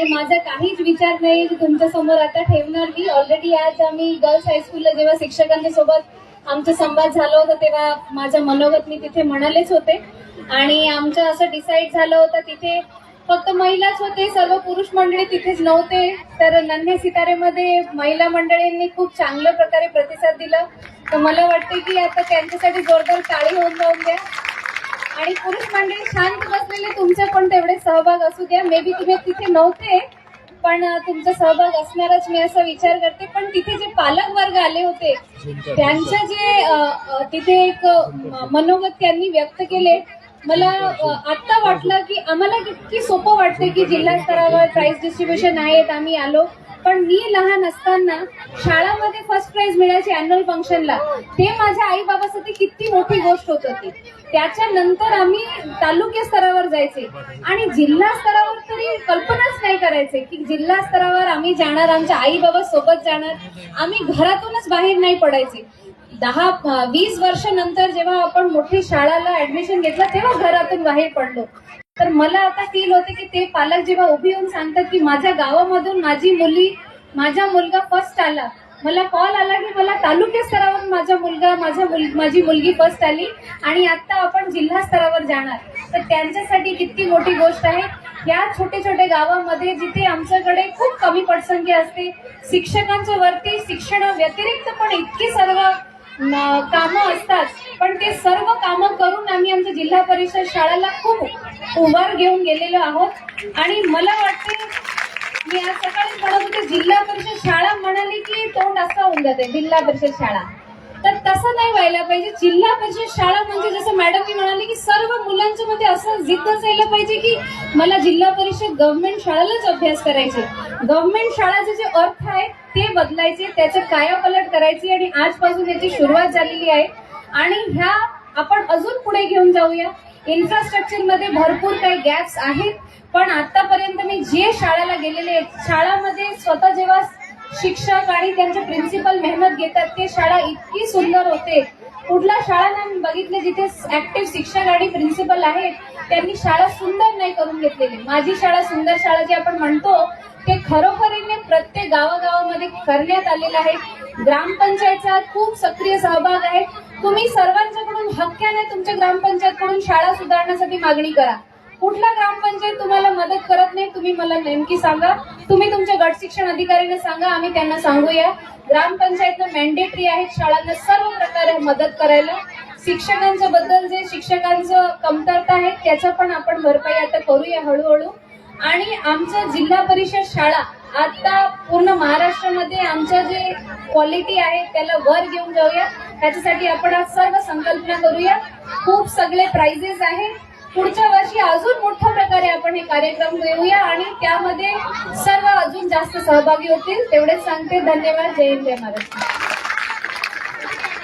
आणि माझा काहीच विचार नाही की तुमच्यासमोर आता ठेवणार मी. ऑलरेडी आज आम्ही गर्ल्स हायस्कूलला जेव्हा शिक्षकांच्या सोबत आमचा संवाद झाला होता तेव्हा माझं मनोगत मी तिथे म्हणालेच होते. आणि आमचं असं डिसाईड झालं होतं तिथे फक्त महिलाच होते सर्व पुरुष मंडळी तिथेच नव्हते. तर नन्हे सितारेमध्ये महिला मंडळींनी खूप चांगल्या प्रकारे प्रतिसाद दिला. तर मला वाटते की आता त्यांच्यासाठी जोरदार काळी होऊन जाऊन द्या. आणि पुरुष मंडळी शांत बसलेले तुमचे पण तेवढे सहभाग असू द्या. मे बी तुम्ही तिथे नव्हते पण तुमचा सहभाग असणारच मी असा विचार करते. पण तिथे जे पालक वर्ग आले होते त्यांचं जे तिथे एक मनोगत त्यांनी व्यक्त केले. मला अं, आत्ता वाटलं की आम्हाला किती सोपं वाटते की जिल्हा स्तरावर प्राइज डिस्ट्रीब्युशन आहेत आम्ही आलो. पण मी लहान असताना शाळामध्ये फर्स्ट प्राइज मिळायची अॅन्युअल फंक्शनला ते माझ्या आई बाबासाठी किती मोठी गोष्ट होत होती. त्याच्यानंतर आम्ही तालुक्या स्तरावर जायचे आणि जिल्हा स्तरावर तरी कल्पनाच नाही करायचे की जिल्हा स्तरावर आम्ही जाणार आमच्या आई बाबा सोबत जाणार आम्ही घरातूनच बाहेर नाही पडायचे. दहा वीस वर्ष नंतर जेव्हा आपण मोठी शाळाला ऍडमिशन घेतलं तेव्हा घरातून बाहेर पडलो. तर मला आता फील होते की ते पालक जेव्हा उभी येऊन सांगतात की माझ्या गावामधून माझी मुली माझा मुलगा फर्स्ट आला. मला कॉल आला की मला तालुक्या स्तरावर माझा मुलगा माझा मुल- माझी मुलगी फर्स्ट आली आणि आता आपण जिल्हा स्तरावर जाणार. तर त्यांच्यासाठी किती मोठी गोष्ट आहे. या छोटे छोटे गावामध्ये जिथे आमच्याकडे खूप कमी पटसंख्या असते शिक्षकांच्या वरती शिक्षणा व्यतिरिक्त पण इतकी सर्व कामं असतात पण ते सर्व कामं करून आम्ही आमच्या जिल्हा परिषद शाळेला खूप उभार घेऊन गेलेलो आहोत. आणि मला वाटते मी आज सकाळी म्हणत होते जिल्हा परिषद शाळा म्हणाली की तोंड असं होऊन जाते जिल्हा परिषद शाळा. तर तसं नाही व्हायला पाहिजे. जिल्हा परिषद शाळा म्हणजे जसं मॅडमनी म्हणाले की सर्व मुलांच्या मध्ये असं जिद्द जायला पाहिजे की मला जिल्हा परिषद गव्हर्नमेंट शाळेलाच अभ्यास करायचे गव्हर्नमेंट शाळाचे जे अर्थ आहे ते बदलायचे त्याचं कायापलट करायची आणि आजपासून याची सुरुवात झालेली आहे. आणि ह्या आपण अजून पुढे घेऊन जाऊया. इन्फ्रास्ट्रक्चरमध्ये भरपूर काही गॅप्स आहेत. पण आतापर्यंत मी जे शाळेला गेलेले आहेत शाळामध्ये स्वतः जेव्हा शिक्षक आणि त्यांचे प्रिन्सिपल मेहनत घेतात. ते शाळा इतकी सुंदर होते. कुठल्या शाळांना नाही बघितले जिथे ऍक्टिव्ह शिक्षक आणि प्रिन्सिपल आहेत. त्यांनी शाळा सुंदर नाही करून घेतलेली. माझी शाळा सुंदर शाळा जी आपण म्हणतो ते खरोखरीने प्रत्येक गावागावामध्ये करण्यात आलेलं आहे. ग्रामपंचायतचा खूप सक्रिय सहभाग आहे. तुम्ही सर्वांच्याकडून हक्क्याने तुमच्या ग्रामपंचायतकडून शाळा सुधारण्यासाठी मागणी करा. कुठला ग्रामपंचायत तुम्हाला मदत करत नाही तुम्ही मला नेमकी सांगा. तुम्ही तुमच्या गट शिक्षण अधिकाऱ्यांना सांगा आम्ही त्यांना सांगूया. ग्रामपंचायतनं मॅन्डेटरी आहे शाळांना सर्व प्रकारे मदत करायला. शिक्षकांच्या बद्दल जे शिक्षकांचं कमतरता आहे त्याचं पण आपण भरपाई आता करूया हळूहळू. आणि आमचं जिल्हा परिषद शाळा आता पूर्ण महाराष्ट्रामध्ये आमचं जे क्वालिटी आहे त्याला वर घेऊन जाऊया. त्याच्यासाठी आपण आज सर्व संकल्पना करूया. खूप सगळे प्राइजेस आहेत. पुढच्या वर्षी अजून मोठ्या प्रकारे आपण हे कार्यक्रम घेऊया आणि त्यामध्ये जास्त सहभागी होतील तेवढेच सांगते. धन्यवाद. जय हिंद जय महाराष्ट्र.